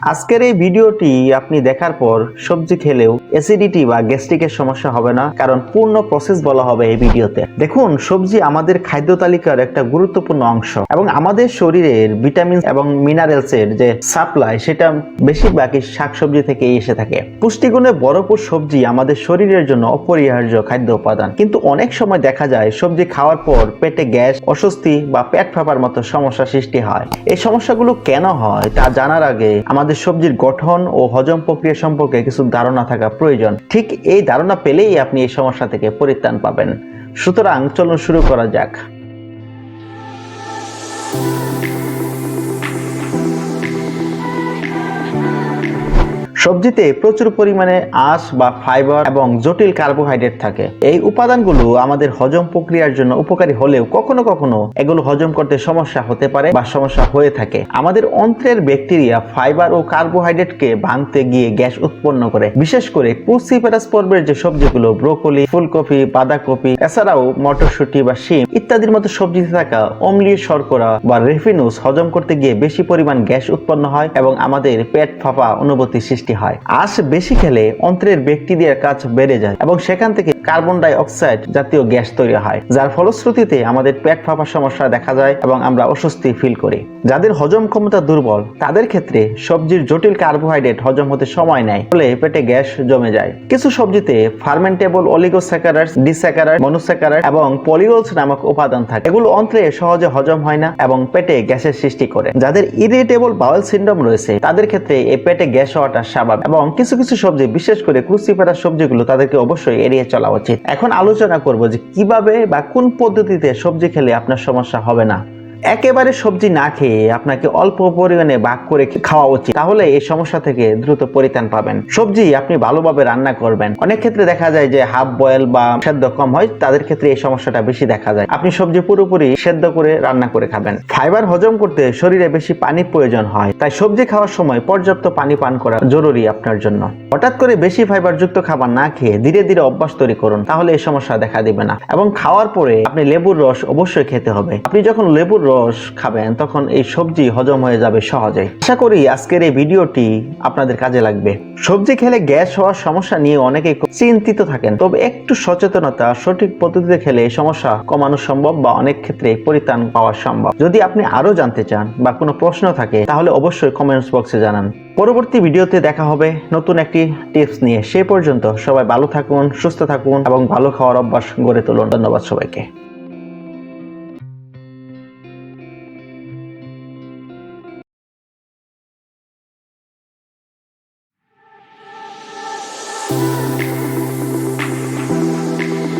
আজকের এই ভিডিওটি আপনি দেখার পর সবজি খেলেও অ্যাসিডিটি বা গ্যাস্ট্রিকের সমস্যা হবে না, কারণ পূর্ণ প্রসেস বলা হবে এই ভিডিওতে। দেখুন, সবজি আমাদের খাদ্য তালিকার একটা গুরুত্বপূর্ণ অংশ এবং আমাদের শরীরের ভিটামিন এবং মিনারেলস এর যে সাপ্লাই সেটা বেশিরভাগই শাকসবজি থেকেই এসে থাকে। পুষ্টিগুণে ভরপুর সবজি আমাদের শরীরের জন্য অপরিহার্য খাদ্য উপাদান। কিন্তু অনেক সময় দেখা যায়, সবজি খাওয়ার পর পেটে গ্যাস, অস্বস্তি বা পেট ফাঁপার মতো সমস্যা সৃষ্টি হয়। এই সমস্যাগুলো কেন হয়, তা জানার আগে আমাদের সবজির গঠন ও হজম প্রক্রিয়া সম্পর্কে কিছু ধারণা থাকা প্রয়োজন। ঠিক এই ধারণা পেলেই আপনি এই সমস্যা থেকে পরিত্রাণ পাবেন। সুতরাং চলুন শুরু করা যাক। সবজিতে প্রচুর পরিমাণে আঁশ বা ফাইবার এবং জটিল কার্বোহাইড্রেট থাকে। এই উপাদানগুলো আমাদের হজম প্রক্রিয়ার জন্য উপকারী হলেও কখনো কখনো এগুলো হজম করতে সমস্যা হতে পারে বা সমস্যা হয়ে থাকে। আমাদের অন্ত্রের ব্যাকটেরিয়া ফাইবার ও কার্বোহাইড্রেটকে ভাঙতে গিয়ে গ্যাস উৎপন্ন করে। বিশেষ করে ক্রুসিফেরাস পর্বের যে সবজিগুলো ব্রোকলি ফুলকপি, বাঁধাকপি, এছাড়াও মটরশুঁটি বা শিম ইত্যাদির মতো সবজিতে থাকা অম্লীয় শর্করা বা রেফিনুস হজম করতে গিয়ে বেশি পরিমাণ গ্যাস উৎপন্ন হয় এবং আমাদের পেট ফাঁপা অনুভূতি সৃষ্টি হয়। আঁশ বেশি খেলে অন্ত্রের ব্যাকটেরিয়ার কাজ বেড়ে যায় এবং সেখান থেকে কার্বন ডাই অক্সাইড জাতীয় গ্যাস তৈরি হয়, যার ফলশ্রুতিতে আমাদের পেট ফাঁপার সমস্যা দেখা যায় এবং আমরা অস্বস্তি ফিল করি। যাদের হজম ক্ষমতা দুর্বল, তাদের ক্ষেত্রে সবজির জটিল কার্বোহাইড্রেট হজম হতে সময় নেয়, ফলে পেটে গ্যাস জমে যায়। কিছু সবজিতে ফার্মেন্টেবল অলিগোস্যাকারাইডস ডিস্যাকারাইড মনোস্যাকারাইড এবং পলিওলস নামক উপাদান থাকে। এগুলো অন্ত্রে সহজে হজম হয় না এবং পেটে গ্যাসের সৃষ্টি করে। যাদের ইরিটেবল বাউল সিন্ড্রোম রয়েছে, তাদের ক্ষেত্রে এই পেটে গ্যাস হওয়াটা স্বাভাবিক। এবং কিছু কিছু সবজি, বিশেষ করে ক্রুসিফেরাস সবজিগুলো তাদেরকে অবশ্যই এড়িয়ে চলা উচিত। এখন আলোচনা করব যে কীভাবে বা কোন পদ্ধতিতে সবজি খেলে আপনার সমস্যা হবে না। একেবারে সবজি না খেয়ে আপনাকে অল্প পরিমাণে ভাগ করে খাওয়া উচিত। তাহলে এই সমস্যা থেকে দ্রুত পরিত্রাণ পাবেন। সবজি আপনি ভালোভাবে রান্না করবেন। অনেক ক্ষেত্রে দেখা যায় যে হাফ বয়েল বা সেদ্ধ কম হয়, তাদের ক্ষেত্রে এই সমস্যাটা বেশি দেখা যায়। আপনি সবজি পুরোপুরি সেদ্ধ করে রান্না করে খাবেন। ফাইবার হজম করতে শরীরে বেশি পানির প্রয়োজন হয়। তাই সবজি খাওয়ার সময় পর্যাপ্ত পানি পান করা জরুরি আপনার জন্য। হঠাৎ করে বেশি ফাইবার যুক্ত খাবার না খেয়ে ধীরে ধীরে অভ্যাস তৈরি করুন, তাহলে এই সমস্যা দেখা দিবে না। এবং খাওয়ার পরে আপনি লেবুর রস অবশ্যই খেতে হবে। আপনি যখন লেবুর রস খাবেন, তখন এই সবজি হজম হয়ে যাবে সহজে। আশা করি আজকের এই ভিডিওটি আপনাদের কাজে লাগবে। সবজি খেলে গ্যাস হওয়ার সমস্যা নিয়ে অনেকেই খুব চিন্তিত থাকেন, তবে একটু সচেতনতা, সঠিক পদ্ধতিতে খেলে এই সমস্যা কমানো সম্ভব বা অনেক ক্ষেত্রে পরিত্রাণ পাওয়া সম্ভব। যদি আপনি আরও জানতে চান বা কোনো প্রশ্ন থাকে, তাহলে অবশ্যই কমেন্টস বক্সে জানান। পরবর্তী ভিডিওতে দেখা হবে নতুন একটি টিপস নিয়ে। সে পর্যন্ত সবাই ভালো থাকুন, সুস্থ থাকুন এবং ভালো খাওয়ার অভ্যাস গড়ে তুলুন। ধন্যবাদ সবাইকে।